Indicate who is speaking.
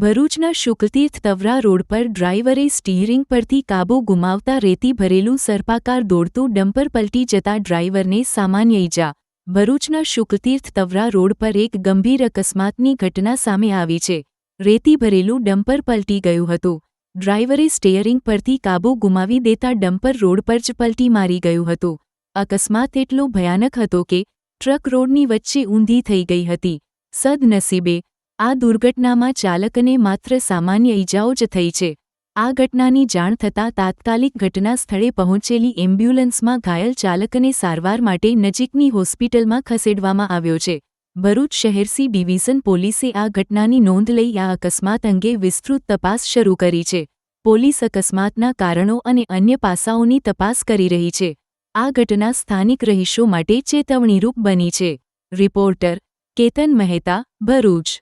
Speaker 1: ભરૂચના શુક્લતીર્થ તવરા રોડ પર ડ્રાઈવરે સ્ટીયરિંગ પરથી કાબૂ ગુમાવતા રેતી ભરેલું સર્પાકાર દોડતું ડમ્પર પલટી જતા ડ્રાઈવરને સામાન્ય ઈજા. ભરૂચના શુક્લતીર્થ તવરા રોડ પર એક ગંભીર અકસ્માતની ઘટના સામે આવી છે. રેતી ભરેલું ડમ્પર પલટી ગયું હતું. ડ્રાઈવરે સ્ટેયરિંગ પરથી કાબુ ગુમાવી દેતા ડમ્પર રોડ પર જ પલટી મારી ગયું હતું. અકસ્માત એટલો ભયાનક હતો કે ટ્રક રોડની વચ્ચે ઊંધી થઈ ગઈ હતી. સદનસીબે આ દુર્ઘટનામાં ચાલકને માત્ર સામાન્ય ઈજાઓ જ થઈ છે. આ ઘટનાની જાણ થતાં તાત્કાલિક ઘટના સ્થળે પહોંચેલી એમ્બ્યુલન્સમાં ઘાયલ ચાલકને સારવાર માટે નજીકની હોસ્પિટલમાં ખસેડવામાં આવ્યો છે. ભરૂચ શહેર સી ડિવિઝન પોલીસે આ ઘટનાની નોંધ લઈ આ અકસ્માત અંગે વિસ્તૃત તપાસ શરૂ કરી છે. પોલીસ અકસ્માતના કારણો અને અન્ય પાસાઓની તપાસ કરી રહી છે. આ ઘટના સ્થાનિક રહીશો માટે ચેતવણીરૂપ બની છે. રિપોર્ટર કેતન મહેતા, ભરૂચ.